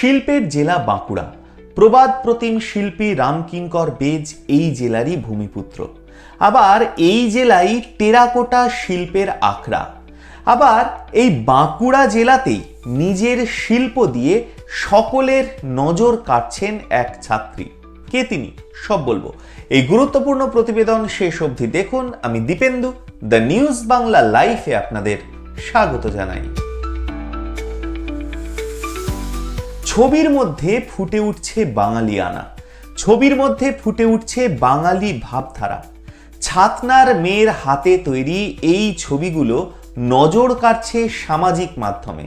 শিল্পের জেলা বাঁকুড়া। প্রবাদ প্রতিম শিল্পী রামকিঙ্কর বেজ এই জেলারই ভূমিপুত্র। আবার এই জেলাই টেরাকোটা শিল্পের আখড়া। আবার এই বাঁকুড়া জেলাতেই নিজের শিল্প দিয়ে সকলের নজর কাটছেন এক ছাত্রী। কে তিনি? সব বলব। এই গুরুত্বপূর্ণ প্রতিবেদন শেষ অবধি দেখুন। আমি দীপেন্দু, দ্য নিউজ বাংলা লাইফে আপনাদের স্বাগত জানাই। ছবির মধ্যে ফুটে উঠছে বাঙালিয়ানা ছবির মধ্যে ফুটে উঠছে বাঙালি ভাবধারা। ছাতনার মেয়ের হাতে তৈরি এই ছবিগুলো নজর কাটছে সামাজিক মাধ্যমে।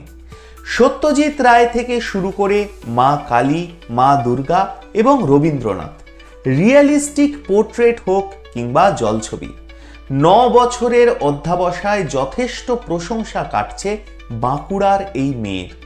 সত্যজিৎ রায় থেকে শুরু করে মা কালী, মা দুর্গা এবং রবীন্দ্রনাথ। রিয়েলিস্টিক পোর্ট্রেট হোক কিংবা জলছবি। ন বছরের অধ্যাবসায় যথেষ্ট প্রশংসা কাটছে বাঁকুড়ার এই মেয়ের।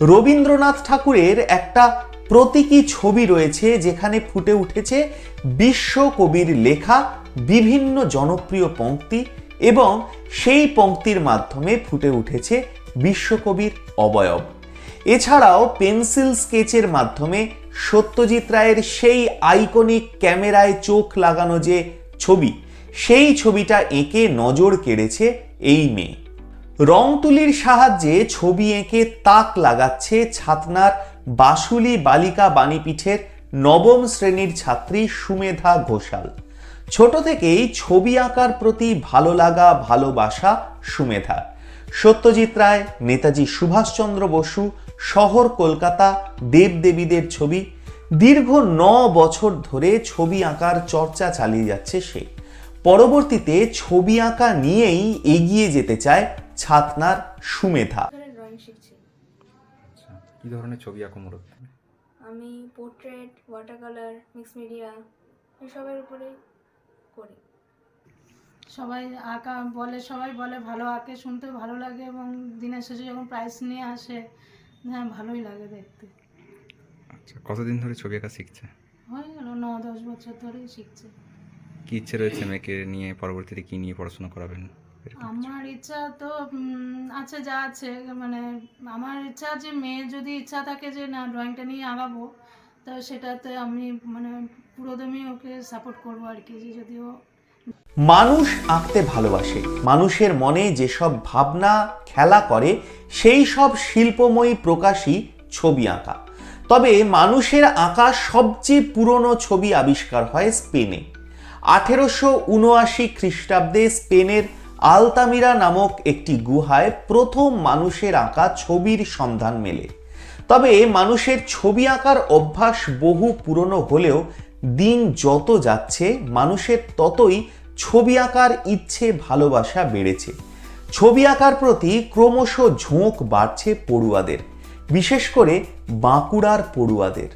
রবীন্দ্রনাথ ঠাকুরের একটা প্রতীকী ছবি রয়েছে যেখানে ফুটে উঠেছে বিশ্বকবির লেখা, বিভিন্ন জনপ্রিয় পঙ্ক্তি এবং সেই পঙ্ক্তির মাধ্যমে ফুটে উঠেছে বিশ্বকবির অবয়ব। এছাড়াও পেন্সিল স্কেচের মাধ্যমে সত্যজিৎ রায়ের সেই আইকনিক ক্যামেরায় চোখ লাগানো যে ছবি, সেই ছবিটা এঁকে নজর কেড়েছে এই মেয়ে। রং তুলির সাহায্যে ছবি এঁকে তাক লাগাচ্ছে ছাতনার বাসুলি বালিকা বাণীপীঠের নবম শ্রেণির ছাত্রী সুমেধা ঘোষাল। ছোট থেকেই ছবি আঁকার প্রতি ভালো লাগা, ভালোবাসা সুমেধা। সত্যজিৎ রায়, নেতাজি সুভাষচন্দ্র বসু, শহর কলকাতা, দেবদেবীদের ছবি। দীর্ঘ ন বছর ধরে ছবি আঁকার চর্চা চালিয়ে যাচ্ছে সে। পরবর্তীতে ছবি আঁকা নিয়েই এগিয়ে যেতে চায় ছাতনার সুমেধা। ড্রয়িং শিখছি। আচ্ছা কী ধরনের ছবি আঁকো মূলত? আমি portrait water colour mix media এসবের উপরেই করি। সবাই আঁকা বলে সবাই বলে ভালো আঁকে শুনতে ভালো লাগে এবং দিনের শেষে যখন প্রাইজ নিয়ে আসে হ্যাঁ ভালোই লাগে দেখতে। আচ্ছা কতদিন ধরে ছবি আঁকা শিখছে? হয়ে গেল ন দশ বছর ধরেই শিখছে। কী ইচ্ছে রয়েছে মেয়েকে নিয়ে পরবর্তীতে কী নিয়ে পড়াশোনা করাবেন? আমার ইচ্ছা তো আছে যা আছে মানে আমার ইচ্ছা আছে মেয়ের যদি ইচ্ছা থাকে যে না ড্রয়িংটা নিয়ে আগাবো তো সেটাতে আমি মানে পুরোদমই ওকে সাপোর্ট করব আর কি যে যদিও মানুষ আঁকতে ভালোবাসে। মানুষের মনে যেসব ভাবনা খেলা করে সেই সব শিল্পময়ী প্রকাশই ছবি আঁকা। তবে মানুষের আঁকা সবচেয়ে পুরনো ছবি আবিষ্কার হয় স্পেনে। আঠেরোশো উনআশি খ্রিস্টাব্দে স্পেনের আলতামিরা নামক একটি গুহায় প্রথম মানুষের আঁকা ছবির সন্ধান মেলে। তবে মানুষের ছবি আঁকার অভ্যাস বহু পুরনো হলেও দিন যত যাচ্ছে, মানুষের ততই ছবি আঁকার ইচ্ছে, ভালোবাসা বেড়েছে। ছবি আঁকার প্রতি ক্রমশ ঝোঁক বাড়ছে পড়ুয়াদের, বিশেষ করে বাঁকুড়ার পড়ুয়াদের।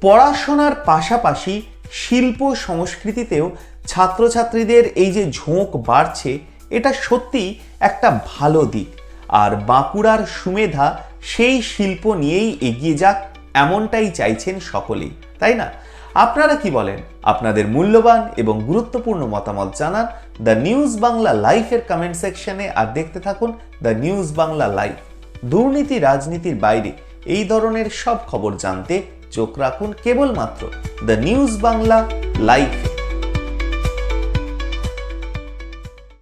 পড়াশোনার পাশাপাশি শিল্প সংস্কৃতিতেও ছাত্রছাত্রীদের এই যে ঝোঁক বাড়ছে এটা সত্যি একটা ভালো দিক। আর বাঁকুড়ার সুমেধা সেই শিল্প নিয়েই এগিয়ে যাক এমনটাই চাইছেন সকলেই, তাই না? আপনারা কি বলেন? আপনাদের মূল্যবান এবং গুরুত্বপূর্ণ মতামত জানান দ্য নিউজ বাংলা লাইফের কমেন্ট সেকশনে আর দেখতে থাকুন দ্য নিউজ বাংলা লাইফ। দুর্নীতি রাজনীতির বাইরে এই ধরনের সব খবর জানতে চোখ রাখুন কেবলমাত্র দ্য নিউজ বাংলা লাইফে